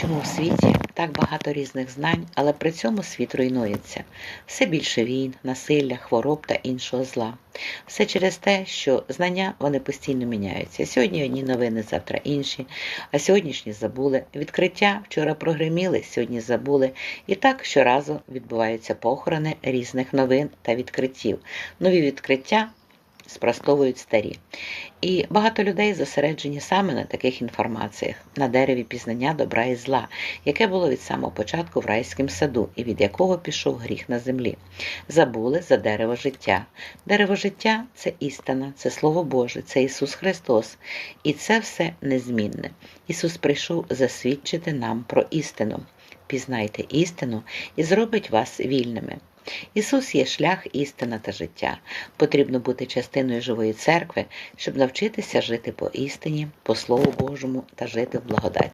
Чому в світі так багато різних знань, але при цьому світ руйнується? Все більше війн, насилля, хвороб та іншого зла. Все через те, що знання вони постійно міняються. Сьогодні одні новини, завтра інші, а сьогоднішні забули. Відкриття вчора прогреміли, сьогодні забули. І так щоразу відбуваються похорони різних новин та відкриттів. Нові відкриття спростовують старі. І багато людей зосереджені саме на таких інформаціях, на дереві пізнання добра і зла, яке було від самого початку в райському саду, і від якого пішов гріх на землі. Забули за дерево життя. Дерево життя це істина, це Слово Боже, це Ісус Христос. І це все незмінне. Ісус прийшов засвідчити нам про істину. Пізнайте істину і зробить вас вільними. Ісус є шлях, істина та життя. Потрібно бути частиною живої церкви, щоб навчитися жити по істині, по Слову Божому та жити в благодаті.